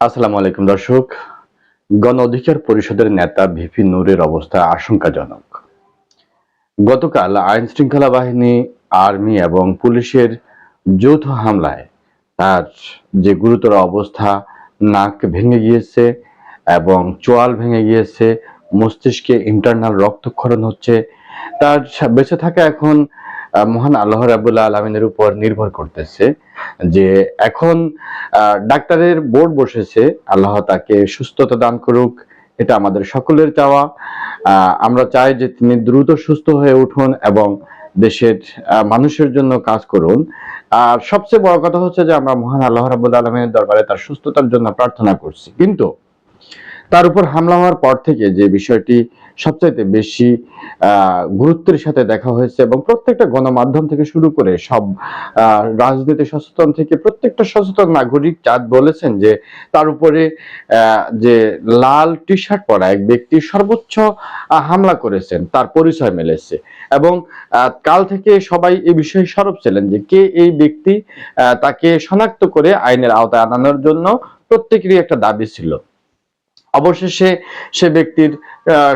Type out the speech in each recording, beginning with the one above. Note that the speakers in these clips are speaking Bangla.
আসসালামু আলাইকুম দর্শক। গণ অধিকার পরিষদের নেতা ভিপি নূরের অবস্থা আশঙ্কাজনক। গতকাল আইন শৃঙ্খলা বাহিনী, আর্মি এবং পুলিশের যৌথ হামলায় তার যে গুরুতর অবস্থা, নাক ভেঙে গিয়েছে এবং চোয়াল ভেঙে গিয়েছে, মস্তিষ্কে ইন্টারনাল রক্তক্ষরণ হচ্ছে, তার বেঁচে থাকা এখন মহান আল্লাহ রাবুল্লাহ আলমিনের উপর নির্ভর করতেছে যে এখন ডাক্তারের বোর্ড বসেছে, আল্লাহ তাকে সুস্থতা দান করুক, এটা আমাদের সকলের চাওয়া। আমরা চাই যে তিনি দ্রুত সুস্থ হয়ে উঠুন এবং দেশের মানুষের জন্য কাজ করুন। আর সবচেয়ে বড় কথা হচ্ছে যে আমরা মহান আল্লাহ রাবুল আলমের দরবারে তার সুস্থতার জন্য প্রার্থনা করছি। কিন্তু তার উপর হামলা হওয়ার পর থেকে যে বিষয়টি সবচাইতে বেশি গুরুত্বের সাথে দেখা হয়েছে এবং প্রত্যেকটা গণমাধ্যম থেকে শুরু করে সব রাজনীতি সচেতন থেকে প্রত্যেকটা সচেতন নাগরিক চাঁদ বলেছেন যে তার উপরে যে লাল টি শার্ট পরা এক ব্যক্তি সর্বোচ্চ হামলা করেছেন, তার পরিচয় মিলেছে এবং কাল থেকে সবাই এই বিষয়ে সরব ছিলেন যে কে এই ব্যক্তি তাকে শনাক্ত করে আইনের আওতায় আনানোর জন্য প্রত্যেকেরই একটা দাবি ছিল। অবশেষে সে ব্যক্তির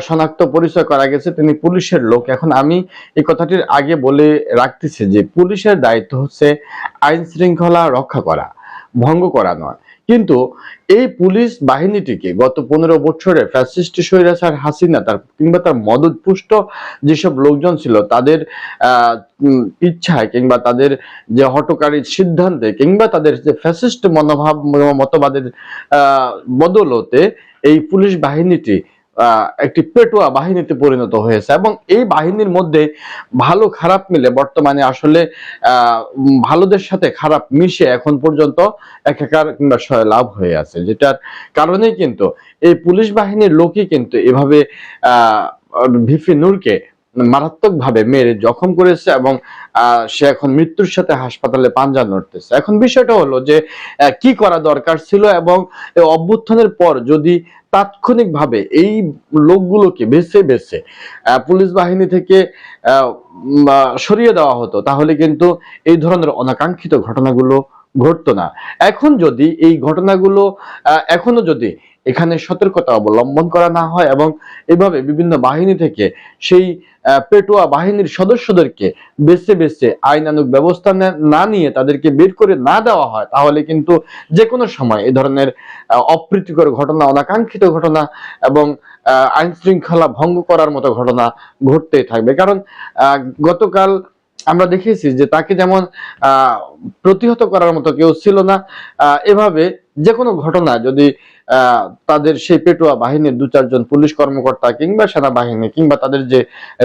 শনাক্ত পরিচয় করা গেছে, তিনি পুলিশের লোক। এখন আমি এই কথাটির আগে বলে রাখতেছি যে পুলিশের দায়িত্ব হচ্ছে আইন শৃঙ্খলা রক্ষা করা, ভঙ্গ করা নয়। কিন্তু এই পুলিশ বাহিনীটিকে গত পনেরো বছরে ফ্যাসিস্ট স্বৈরাচার হাসিনা তার কিংবা তার মদতপুষ্ট যেসব লোকজন ছিল তাদের ইচ্ছায় কিংবা তাদের যে হটকারী সিদ্ধান্তে কিংবা তাদের যে ফ্যাসিস্ট মনোভাব, মতবাদের বদলতে এই পুলিশ বাহিনীটি একটি পেটোয়া বাহিনীতে পরিণত হয়েছে এবং এই বাহিনীর মধ্যে ভালো খারাপ মিলে বর্তমানে আসলে ভালোদের সাথে খারাপ মিশে এখন পর্যন্ত একাকার কিংবা লাভ হয়ে আছে, যেটার কারণে কিন্তু এই পুলিশ বাহিনীর লোকই কিন্তু এভাবে ভিফি নূরকে মারাত্মক ভাবে মেরে জখম করেছে এবং সে এখন মৃত্যুর সাথে হাসপাতালে পাঞ্জা নড়তেছে। এখন বিষয়টা হলো যে কি করা দরকার ছিল এবং অভ্যুত্থানের পর যদি তাৎক্ষণিকভাবে এই লোকগুলোকে বেছে বেছে পুলিশ বাহিনী থেকে সরিয়ে দেওয়া হতো, তাহলে কিন্তু এই ধরনের অনাকাঙ্ক্ষিত ঘটনাগুলো ঘটতো না। এখন যদি এই ঘটনাগুলো এখনও যদি এখানে সতর্কতা অবলম্বন করা না হয় এবং এভাবে বিভিন্ন বাহিনী থেকে সেই পেটোয়া বাহিনীর সদস্যদেরকে বেছে বেছে আইনানুক ব্যবস্থা না নিয়ে তাদেরকে বের করে না দেওয়া হয়, তাহলে কিন্তু যে কোনো সময় এই ধরনের অপ্রীতিকর ঘটনা, অনাকাঙ্ক্ষিত ঘটনা এবং আইন শৃঙ্খলা ভঙ্গ করার মতো ঘটনা ঘটতেই থাকবে। কারণ গতকাল আমরা দেখেছি যে তাকে যেমন প্রতিহত করার মতো কেউ ছিল না এভাবে যে কোনো ঘটনা যদি তাদের সেই পেটোয়া বাহিনীর দু চারজন পুলিশ কর্মকর্তা কিংবা সেনাবাহিনী কিংবা তাদের যে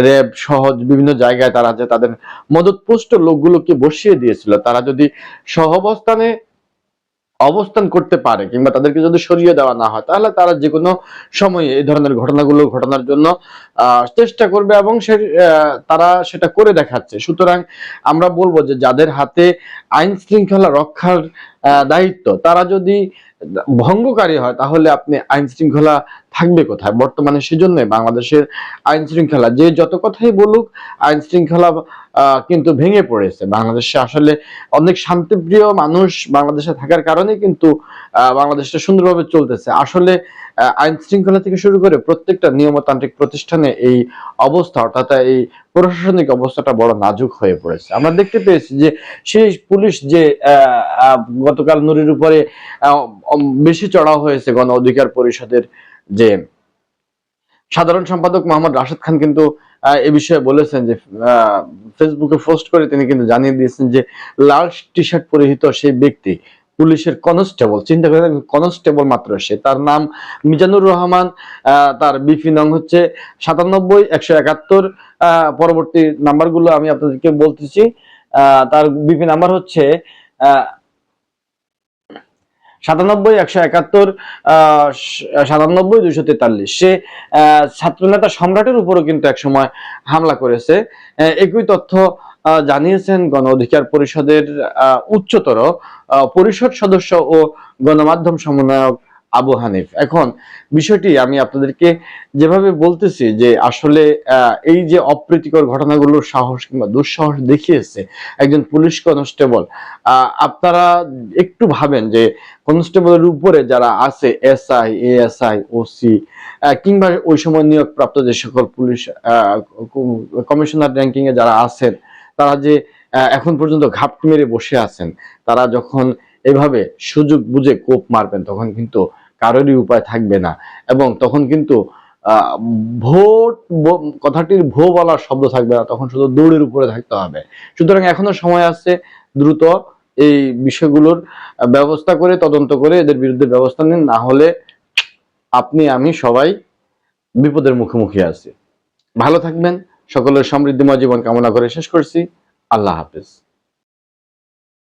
র্যাব সহজ বিভিন্ন জায়গায় তারা যে তাদের মদতপুষ্ট লোকগুলোকে বসিয়ে দিয়েছিল, তারা যদি সহাবস্থানে অবস্থান করতে পারে কিংবা তাদেরকে যদি সরিয়ে দেওয়া না হয়, তাহলে তারা যে কোনো সময়ে এই ধরনের ঘটনাগুলো ঘটানোর জন্য চেষ্টা করবে এবং সে তারা সেটা করে দেখাচ্ছে। সুতরাং আমরা বলব যে যাদের হাতে আইন শৃঙ্খলা রক্ষার দায়িত্ব, তারা যদি ভঙ্গকারী হয় তাহলে আপনি আইন শৃঙ্খলা থাকবে কোথায়? বর্তমানে সেজন্য বাংলাদেশের আইন শৃঙ্খলা যে যত কথাই বলুক আইন শৃঙ্খলা কিন্তু ভেঙে পড়েছে। বাংলাদেশে আসলে অনেক শান্তিপ্রিয় মানুষ বাংলাদেশে থাকার কারণে কিন্তু বাংলাদেশটা সুন্দরভাবে চলতেছে। আসলে আইন শৃঙ্খলা থেকে শুরু করে প্রত্যেকটা নিয়মতান্ত্রিক প্রতিষ্ঠানে এই অবস্থা অর্থাৎ এই প্রশাসনিক অবস্থাটা বড় নাজুক হয়ে পড়েছে। আমরা দেখতে পেয়েছি যে সেই পুলিশ যে আহ, আহ, গতকাল নুরির উপরে আহ, বেশি চড়াও হয়েছে গণ অধিকার পরিষদের যে সাধারণ সম্পাদক মোহাম্মদ রাশেদ খান কিন্তু এ বিষয়ে বলেছেন যে ফেসবুকে পোস্ট করে তিনি কিন্তু জানিয়ে দিয়েছেন যে লাল টি শার্ট পরিহিত সেই ব্যক্তি পুলিশের কনস্টেবল, চিন্তা করে কনস্টেবল মাত্র সে। তার নাম মিজানুর রহমান তার বিপি নং হচ্ছে সাতানব্বই, একশো একাত্তর পরবর্তী নাম্বারগুলো আমি আপনাদেরকে বলতেছি। তার বিপি নাম্বার হচ্ছে সাতানব্বই, একশো একাত্তর সাতানব্বই, দুইশো তেতাল্লিশ। সে ছাত্রনেতা সম্রাটের উপরও কিন্তু এক সময় হামলা করেছে। একই তথ্য জানিয়েছেন গণ অধিকার পরিষদের উচ্চতর পরিষদ সদস্য ও গণমাধ্যম সমন্বয়ক আবু হানিফ। এখন বিষয়টি আমি আপনাদেরকে যেভাবে বলতেছি যে আসলে এই যে অপ্রীতিকর ঘটনাগুলোর সাহস কিংবা দুঃসাহস দেখিয়েছে একজন পুলিশ কনস্টেবল আপনারা একটু ভাবেন যে কনস্টেবলের উপরে যারা আছে, এসআই, এএসআই, ওসি কিংবা ওই সময় নিয়োগপ্রাপ্ত যে সকল পুলিশ কমিশনার র্যাঙ্কিং এ যারা আছেন, তারা যে এখন পর্যন্ত ঘাপটি মেরে বসে আছেন, তারা যখন এভাবে সুযোগ বুঝে কোপ মারবেন, তখন কিন্তু কারোরই উপায় থাকবে না। এবং তখন কিন্তু ভোট কথাটির ভো বলার শব্দ থাকবে না, তখন শুধু দৌড়ের উপরে থাকতে হবে। সুতরাং এখনও সময় আছে দ্রুত এই বিষয়গুলোর ব্যবস্থা করে, তদন্ত করে এদের বিরুদ্ধে ব্যবস্থা নিন, না হলে আপনি, আমি সবাই বিপদের মুখোমুখি আছি। ভালো থাকবেন, সকলের সমৃদ্ধিময় জীবন কামনা করে শেষ করছি। আল্লাহ হাফেজ।